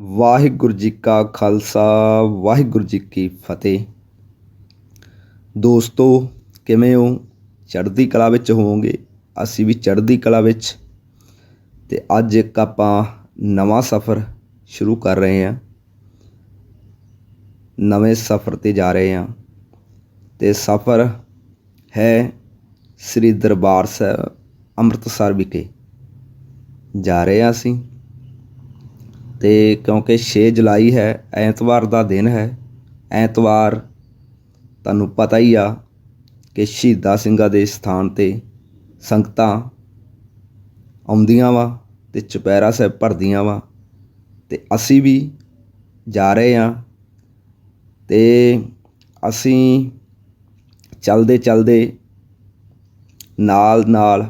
ਵਾਹਿਗੁਰੂ ਜੀ ਕਾ ਖਾਲਸਾ, ਵਾਹਿਗੁਰੂ ਜੀ ਕੀ ਫਤਿਹ। ਦੋਸਤੋ, ਕਿਵੇਂ ਹੋ? ਚੜ੍ਹਦੀ ਕਲਾ ਵਿੱਚ ਹੋਵੋਗੇ? ਅਸੀਂ ਵੀ ਚੜ੍ਹਦੀ ਕਲਾ ਵਿੱਚ। ਤੇ ਅੱਜ ਇੱਕ ਆਪਾਂ ਨਵਾਂ ਸਫ਼ਰ ਸ਼ੁਰੂ ਕਰ ਰਹੇ ਹਾਂ। ਨਵੇਂ ਸਫ਼ਰ ਤੇ ਜਾ ਰਹੇ ਹਾਂ। ਤੇ ਸਫ਼ਰ ਹੈ ਸ੍ਰੀ ਦਰਬਾਰ ਸਾਹਿਬ ਅੰਮ੍ਰਿਤਸਰ ਵਿਖੇ। ਜਾ ਰਹੇ ਹਾਂ ਅਸੀਂ। ਅਤੇ ਕਿਉਂਕਿ ਛੇ ਜੁਲਾਈ ਹੈ, ਐਤਵਾਰ ਦਾ ਦਿਨ ਹੈ। ਐਤਵਾਰ ਤੁਹਾਨੂੰ ਪਤਾ ਹੀ ਆ ਕਿ ਸ਼ਹੀਦਾਂ ਸਿੰਘਾਂ ਦੇ ਸਥਾਨ ਤੇ ਸੰਗਤਾਂ ਆਉਂਦੀਆਂ ਵਾ ਅਤੇ ਚੁਪਹਿਰਾ ਸਾਹਿਬ ਭਰਦੀਆਂ ਵਾ ਅਤੇ ਅਸੀਂ ਵੀ ਜਾ ਰਹੇ ਹਾਂ ਅਤੇ ਅਸੀਂ ਚਲਦੇ ਚਲਦੇ ਨਾਲ ਨਾਲ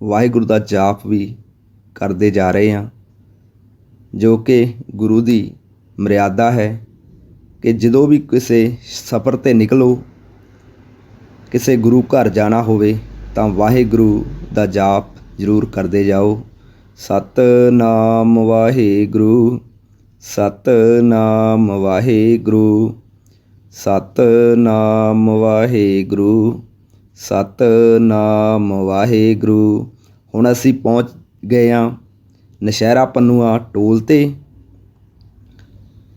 ਵਾਹਿਗੁਰੂ ਦਾ ਜਾਪ ਵੀ ਕਰਦੇ ਜਾ ਰਹੇ ਹਾਂ। ਜੋ ਕਿ ਗੁਰੂ ਦੀ ਮਰਿਆਦਾ ਹੈ ਕਿ ਜਦੋਂ ਵੀ ਕਿਸੇ ਸਫ਼ਰ ਤੇ ਨਿਕਲੋ, ਕਿਸੇ ਗੁਰੂ ਘਰ ਜਾਣਾ ਹੋਵੇ ਤਾਂ ਵਾਹਿਗੁਰੂ ਦਾ ਜਾਪ ਜ਼ਰੂਰ ਕਰਦੇ ਜਾਓ। ਸਤਨਾਮ ਵਾਹਿਗੁਰੂ ਸਤਨਾਮ ਵਾਹਿਗੁਰੂ ਸਤਨਾਮ ਵਾਹਿਗੁਰੂ ਸਤਨਾਮ ਵਾਹਿਗੁਰੂ। ਹੁਣ ਅਸੀਂ ਪਹੁੰਚ ਗਏ ਹਾਂ ਨਸ਼ਹਿਰਾ ਪੰਨੂਆ ਟੋਲ ਤੇ।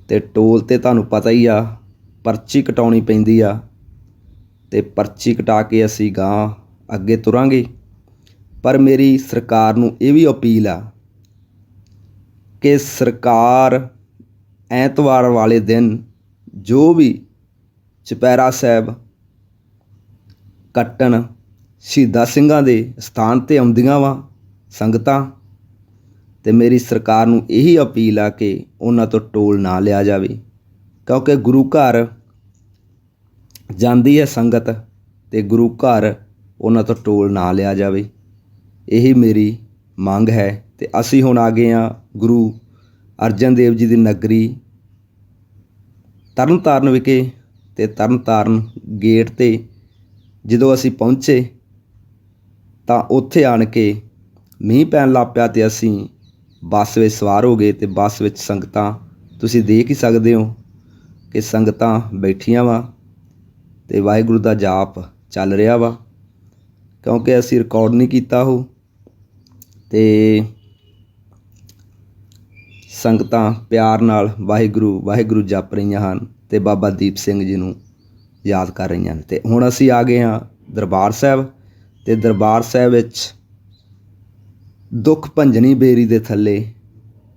ਤੇ ਟੋਲ ਤੇ ਤੁਹਾਨੂੰ ਪਤਾ ਹੀ ਆ, ਪਰਚੀ ਕਟਾਉਣੀ ਪੈਂਦੀ ਆ। ਤੇ ਪਰਚੀ ਕਟਾ ਕੇ ਅਸੀਂ ਗਾਂ ਅੱਗੇ ਤੁਰਾਂਗੇ। ਪਰ ਮੇਰੀ ਸਰਕਾਰ ਨੂੰ ਇਹ ਵੀ ਅਪੀਲ ਆ ਕਿ ਸਰਕਾਰ ਐਤਵਾਰ ਵਾਲੇ ਦਿਨ ਜੋ ਵੀ ਚੁਪਹਿਰਾ ਸਾਹਿਬ ਕੱਟਣ ਸ਼ਹੀਦਾਂ ਸਿੰਘਾਂ ਦੇ ਸਥਾਨ ਤੇ ਆਉਂਦੀਆਂ ਵਾ ਸੰਗਤਾਂ ਤੇ ਮੇਰੀ ਸਰਕਾਰ ਨੂੰ ਇਹੀ ਅਪੀਲ ਆ ਕਿ ਉਹਨਾਂ ਤੋਂ ਟੋਲ ਨਾ ਲਿਆ ਜਾਵੇ। ਕਿਉਂਕਿ ਗੁਰੂ ਘਰ ਜਾਂਦੀ ਹੈ ਸੰਗਤ ਤੇ ਗੁਰੂ ਘਰ ਉਹਨਾਂ ਤੋਂ ਟੋਲ ਨਾ ਲਿਆ ਜਾਵੇ। ਇਹੀ ਮੇਰੀ ਮੰਗ ਹੈ ਤੇ ਅਸੀਂ ਹੁਣ ਆ ਗਏ ਆ ਗੁਰੂ ਅਰਜਨ ਦੇਵ ਜੀ ਦੀ ਨਗਰੀ ਤਰਨਤਾਰਨ ਵਿਖੇ ਤੇ ਤਰਨਤਾਰਨ ਗੇਟ ਤੇ ਜਦੋਂ ਅਸੀਂ ਪਹੁੰਚੇ ਤਾਂ ਉੱਥੇ ਆਣ ਕੇ ਮੀਂਹ ਪੈਣ ਲੱਗ ਪਿਆ ਤੇ ਅਸੀਂ ਬੱਸ ਵਿੱਚ ਸਵਾਰ ਹੋ ਗਏ ਅਤੇ ਬੱਸ ਵਿੱਚ ਸੰਗਤਾਂ, ਤੁਸੀਂ ਦੇਖ ਹੀ ਸਕਦੇ ਹੋ ਕਿ ਸੰਗਤਾਂ ਬੈਠੀਆਂ ਵਾ ਅਤੇ ਵਾਹਿਗੁਰੂ ਦਾ ਜਾਪ ਚੱਲ ਰਿਹਾ ਵਾ, ਕਿਉਂਕਿ ਅਸੀਂ ਰਿਕਾਰਡ ਨਹੀਂ ਕੀਤਾ ਉਹ ਅਤੇ ਸੰਗਤਾਂ ਪਿਆਰ ਨਾਲ ਵਾਹਿਗੁਰੂ ਵਾਹਿਗੁਰੂ ਜਪ ਰਹੀਆਂ ਹਨ ਤੇ ਬਾਬਾ ਦੀਪ ਸਿੰਘ ਜੀ ਨੂੰ ਯਾਦ ਕਰ ਰਹੀਆਂ ਨੇ ਤੇ ਹੁਣ ਅਸੀਂ ਆ ਗਏ ਹਾਂ ਦਰਬਾਰ ਸਾਹਿਬ ਤੇ ਦਰਬਾਰ ਸਾਹਿਬ ਵਿੱਚ ਦੁੱਖ ਭੰਜਨੀ ਬੇਰੀ ਦੇ ਥੱਲੇ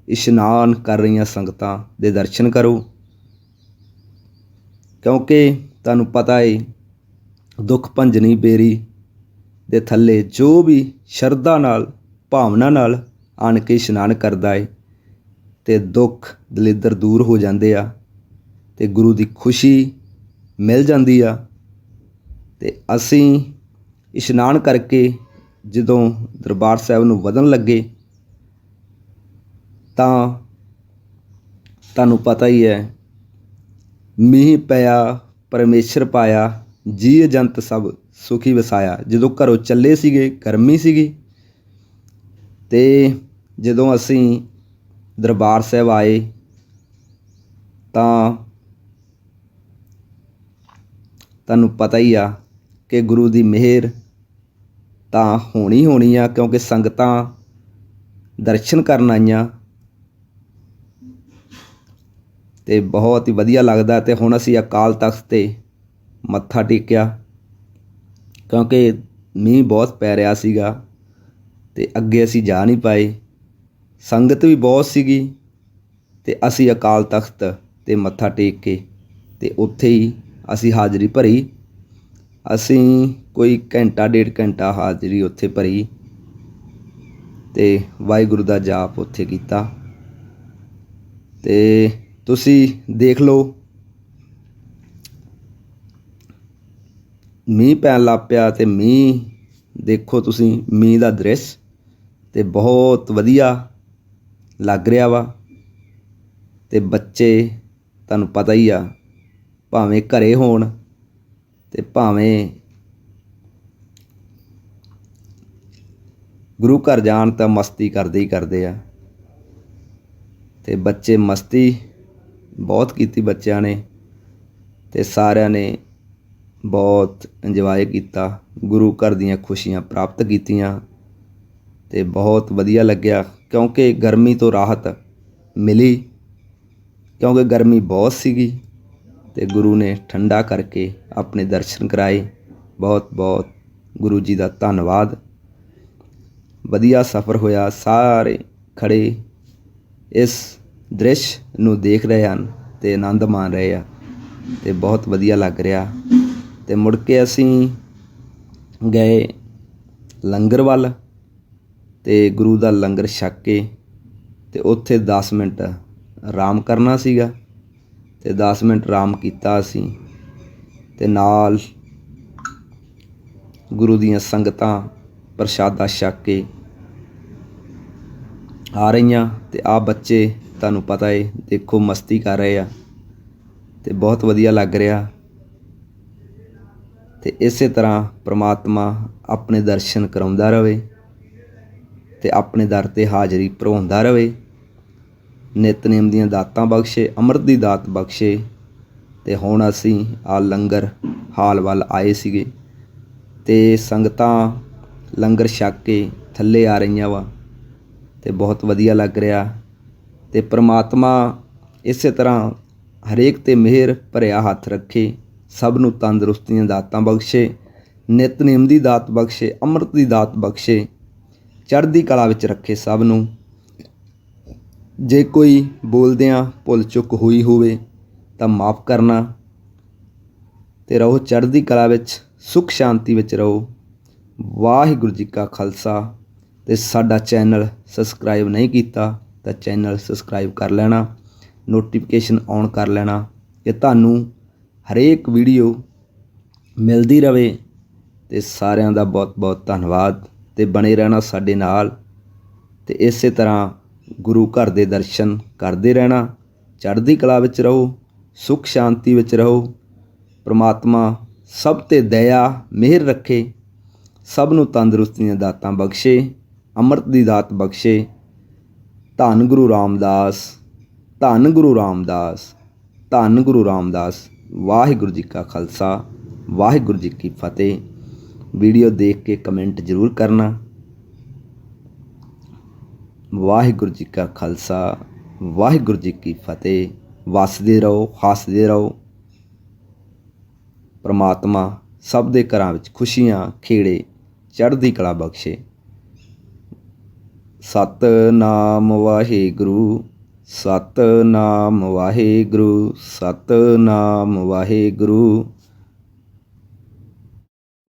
ਇਸ਼ਨਾਨ ਕਰ ਰਹੀਆਂ ਸੰਗਤਾਂ ਦੇ ਦਰਸ਼ਨ ਕਰੋ। ਕਿਉਂਕਿ ਤੁਹਾਨੂੰ ਪਤਾ ਹੈ ਦੁੱਖ ਭੰਜਨੀ ਬੇਰੀ ਦੇ ਥੱਲੇ ਜੋ ਵੀ ਸ਼ਰਧਾ ਨਾਲ, ਭਾਵਨਾ ਨਾਲ ਆਣ ਕੇ ਇਸ਼ਨਾਨ ਕਰਦਾ ਹੈ ਤੇ ਦੁੱਖ ਦਲਿੱਦਰ ਦੂਰ ਹੋ ਜਾਂਦੇ ਆ, ਤੇ ਗੁਰੂ ਦੀ ਖੁਸ਼ੀ ਮਿਲ ਜਾਂਦੀ ਆ, ਤੇ ਅਸੀਂ ਇਸ਼ਨਾਨ ਕਰਕੇ ਜਦੋਂ ਦਰਬਾਰ ਸਾਹਿਬ ਨੂੰ ਵਧਣ ਲੱਗੇ, ਤਾਂ ਤੁਹਾਨੂੰ ਪਤਾ ਹੀ ਹੈ, ਮੀਂਹ ਪਿਆ, ਪਰਮੇਸ਼ਰ ਪਾਇਆ ਜੀ ਜੰਤ ਸਭ ਸੁਖੀ ਵਸਾਇਆ। ਜਦੋਂ ਘਰੋਂ ਚੱਲੇ ਸੀਗੇ ਗਰਮੀ ਸੀਗੀ, ਤੇ ਜਦੋਂ ਅਸੀਂ ਦਰਬਾਰ ਸਾਹਿਬ ਆਏ, ਤਾਂ ਤੁਹਾਨੂੰ ਪਤਾ ਹੀ ਆ ਕਿ ਗੁਰੂ ਦੀ ਮਿਹਰ ਤਾਂ ਹੋਣੀ ਹੋਣੀ ਆ, ਕਿਉਂਕਿ ਸੰਗਤਾਂ ਦਰਸ਼ਨ ਕਰਨ ਆਈਆਂ। ਤੇ ਬਹੁਤ ਹੀ ਵਧੀਆ ਲੱਗਦਾ ਤੇ ਹੁਣ ਅਸੀਂ ਅਕਾਲ ਤਖਤ ਤੇ ਮੱਥਾ ਟੇਕਿਆ, ਕਿਉਂਕਿ ਮੀਂਹ ਬਹੁਤ ਪੈ ਰਿਹਾ ਸੀਗਾ ਤੇ ਅੱਗੇ ਅਸੀਂ ਜਾ ਨਹੀਂ ਪਾਏ। ਸੰਗਤ ਵੀ ਬਹੁਤ ਸੀਗੀ ਤੇ ਅਸੀਂ ਅਕਾਲ ਤਖਤ ਤੇ ਮੱਥਾ ਟੇਕ ਕੇ ਤੇ ਉੱਥੇ ਹੀ ਅਸੀਂ ਹਾਜ਼ਰੀ ਭਰੀ। ਅਸੀਂ ਕੋਈ ਘੰਟਾ, ਡੇਢ ਘੰਟਾ ਹਾਜ਼ਰੀ ਉੱਥੇ ਭਰੀ ਤੇ ਵਾਹਿਗੁਰੂ ਦਾ ਜਾਪ ਉੱਥੇ ਕੀਤਾ। ਤੇ ਤੁਸੀਂ ਦੇਖ ਲਓ, ਮੀਂਹ ਪੈਣ ਲੱਗ ਪਿਆ ਤੇ ਮੀਂਹ ਦੇਖੋ ਤੁਸੀਂ, ਮੀਂਹ ਦਾ ਦ੍ਰਿਸ਼ ਤੇ ਬਹੁਤ ਵਧੀਆ ਲੱਗ ਰਿਹਾ ਵਾ। ਤੇ ਬੱਚੇ, ਤੁਹਾਨੂੰ ਪਤਾ ਹੀ ਆ, ਭਾਵੇਂ ਘਰੇ ਹੋਣ ਤੇ ਭਾਵੇਂ ਗੁਰੂ ਘਰ ਜਾਣ ਤਾਂ ਮਸਤੀ ਕਰਦੇ ਹੀ ਕਰਦੇ ਆ। ਤੇ ਬੱਚੇ ਮਸਤੀ ਬਹੁਤ ਕੀਤੀ ਬੱਚਿਆਂ ਨੇ ਤੇ ਸਾਰਿਆਂ ਨੇ ਬਹੁਤ ਇੰਜੋਏ ਕੀਤਾ। ਗੁਰੂ ਘਰ ਦੀਆਂ ਖੁਸ਼ੀਆਂ ਪ੍ਰਾਪਤ ਕੀਤੀਆਂ ਤੇ ਬਹੁਤ ਵਧੀਆ ਲੱਗਿਆ ਕਿਉਂਕਿ ਗਰਮੀ ਤੋਂ ਰਾਹਤ ਮਿਲੀ। ਕਿਉਂਕਿ ਗਰਮੀ ਬਹੁਤ ਸੀਗੀ। ਅਤੇ ਗੁਰੂ ਨੇ ਠੰਡਾ ਕਰਕੇ ਆਪਣੇ ਦਰਸ਼ਨ ਕਰਾਏ। ਬਹੁਤ ਬਹੁਤ ਗੁਰੂ ਜੀ ਦਾ ਧੰਨਵਾਦ। ਵਧੀਆ ਸਫ਼ਰ ਹੋਇਆ। ਸਾਰੇ ਖੜੇ ਇਸ ਦ੍ਰਿਸ਼ ਨੂੰ ਦੇਖ ਰਹੇ ਹਨ ਤੇ ਆਨੰਦ ਮਾਣ ਰਹੇ ਆ ਤੇ ਬਹੁਤ ਵਧੀਆ ਲੱਗ ਰਿਹਾ। ਤੇ ਮੁੜ ਕੇ ਅਸੀਂ ਗਏ ਲੰਗਰ ਵੱਲ ਤੇ ਗੁਰੂ ਦਾ ਲੰਗਰ ਛੱਕ ਕੇ ਤੇ ਉੱਥੇ 10 ਮਿੰਟ ਆਰਾਮ ਕਰਨਾ ਸੀਗਾ। ਤੇ 10 ਮਿੰਟ ਆਰਾਮ ਕੀਤਾ ਅਸੀਂ ਤੇ ਨਾਲ ਗੁਰੂ ਦੀਆਂ ਸੰਗਤਾਂ, ਪ੍ਰਸ਼ਾਦਾ ਛਕ ਕੇ ਆ ਰਹੀਆਂ ਤੇ ਆ ਬੱਚੇ ਤੁਹਾਨੂੰ ਪਤਾ ਏ, ਦੇਖੋ ਮਸਤੀ ਕਰ ਰਹੇ ਆ ਤੇ ਬਹੁਤ ਵਧੀਆ ਲੱਗ ਰਿਹਾ ਤੇ ਇਸੇ ਤਰ੍ਹਾਂ ਪ੍ਰਮਾਤਮਾ ਆਪਣੇ ਦਰਸ਼ਨ ਕਰਾਉਂਦਾ ਰਵੇ ਤੇ ਆਪਣੇ ਦਰ ਤੇ ਹਾਜ਼ਰੀ ਭਰਵਾਉਂਦਾ ਰਵੇ। ਨਿਤਨੇਮ ਦੀਆਂ ਦਾਤਾਂ ਬਖਸ਼ੇ, ਅੰਮ੍ਰਿਤ ਦੀ ਦਾਤ ਬਖਸ਼ੇ। ਤੇ ਹੁਣ ਅਸੀਂ ਆ ਲੰਗਰ ਹਾਲ ਵੱਲ ਆਏ ਸੀਗੇ। ਤੇ ਸੰਗਤਾਂ ਲੰਗਰ ਛੱਕ ਕੇ ਥੱਲੇ ਆ ਰਹੀਆਂ ਵਾ ਤੇ ਬਹੁਤ ਵਧੀਆ ਲੱਗ ਰਿਹਾ। ਤੇ ਪ੍ਰਮਾਤਮਾ ਇਸੇ ਤਰ੍ਹਾਂ ਹਰੇਕ ਤੇ ਮਿਹਰ ਭਰਿਆ ਹੱਥ ਰੱਖੇ, ਸਭ ਨੂੰ ਤੰਦਰੁਸਤੀਆਂ ਦਾਤਾਂ ਬਖਸ਼ੇ ਨਿਤਨੇਮ ਦੀ ਦਾਤ ਬਖਸ਼ੇ, ਅੰਮ੍ਰਿਤ ਦੀ ਦਾਤ ਬਖਸ਼ੇ, ਚੜ੍ਹਦੀ ਕਲਾ ਵਿੱਚ ਰੱਖੇ ਸਭ ਨੂੰ। ਜੇ ਕੋਈ ਬੋਲਦਿਆਂ ਭੁੱਲ ਚੁੱਕ ਹੋਈ ਹੋਵੇ ਤਾਂ ਮਾਫ ਕਰਨਾ ਤੇ ਰਹੋ ਚੜ੍ਹਦੀ ਕਲਾ ਵਿੱਚ, ਸੁਖ ਸ਼ਾਂਤੀ ਵਿੱਚ ਰਹੋ। ਵਾਹਿਗੁਰੂ ਜੀ ਕਾ ਖਾਲਸਾ। ਤੇ ਸਾਡਾ ਚੈਨਲ ਸਬਸਕ੍ਰਾਈਬ ਨਹੀਂ ਕੀਤਾ ਤਾਂ ਚੈਨਲ ਸਬਸਕ੍ਰਾਈਬ ਕਰ ਲੈਣਾ, ਨੋਟੀਫਿਕੇਸ਼ਨ ਔਨ ਕਰ ਲੈਣਾ ਕਿ ਤੁਹਾਨੂੰ ਹਰੇਕ ਵੀਡੀਓ ਮਿਲਦੀ ਰਵੇ। ਤੇ ਸਾਰਿਆਂ ਦਾ ਬਹੁਤ ਬਹੁਤ ਧੰਨਵਾਦ ਤੇ ਬਣੇ ਰਹਿਣਾ ਸਾਡੇ ਨਾਲ। ਤੇ ਇਸੇ ਤਰ੍ਹਾਂ ਗੁਰੂ ਘਰ ਦੇ ਦਰਸ਼ਨ ਕਰਦੇ ਰਹਿਣਾ, ਚੜ੍ਹਦੀ ਕਲਾ ਵਿੱਚ ਰਹੋ, ਸੁਖ ਸ਼ਾਂਤੀ ਵਿੱਚ ਰਹੋ। ਪ੍ਰਮਾਤਮਾ ਸਭ ਤੇ ਦਇਆ, ਮਿਹਰ ਰੱਖੇ। ਸਭ ਨੂੰ ਤੰਦਰੁਸਤੀਆਂ ਦਾਤਾਂ ਬਖਸ਼ੇ, ਅੰਮ੍ਰਿਤ ਦੀ ਦਾਤ ਬਖਸ਼ੇ। ਧੰਨ ਗੁਰੂ ਰਾਮਦਾਸ, ਧੰਨ ਗੁਰੂ ਰਾਮਦਾਸ, ਧੰਨ ਗੁਰੂ ਰਾਮਦਾਸ। ਵਾਹਿਗੁਰੂ ਜੀ ਕਾ ਖਾਲਸਾ, ਵਾਹਿਗੁਰੂ ਜੀ ਕੀ ਫਤਿਹ। ਵੀਡੀਓ ਦੇਖ ਕੇ ਕਮੈਂਟ ਜ਼ਰੂਰ ਕਰਨਾ। ਵਾਹਿਗੁਰੂ ਜੀ ਕਾ ਖਾਲਸਾ, ਵਾਹਿਗੁਰੂ ਜੀ ਕੀ ਫਤਿਹ। ਵਸਦੇ ਰਹੋ, ਹੱਸਦੇ ਰਹੋ। ਪ੍ਰਮਾਤਮਾ ਸਭ ਦੇ ਘਰਾਂ ਵਿੱਚ ਖੁਸ਼ੀਆਂ, ਖੇੜੇ, ਚੜ੍ਹਦੀ ਕਲਾ ਬਖਸ਼ੇ। ਸਤਨਾਮ ਵਾਹਿਗੁਰੂ ਸਤਨਾਮ ਵਾਹਿਗੁਰੂ ਸਤਨਾਮ ਵਾਹਿਗੁਰੂ।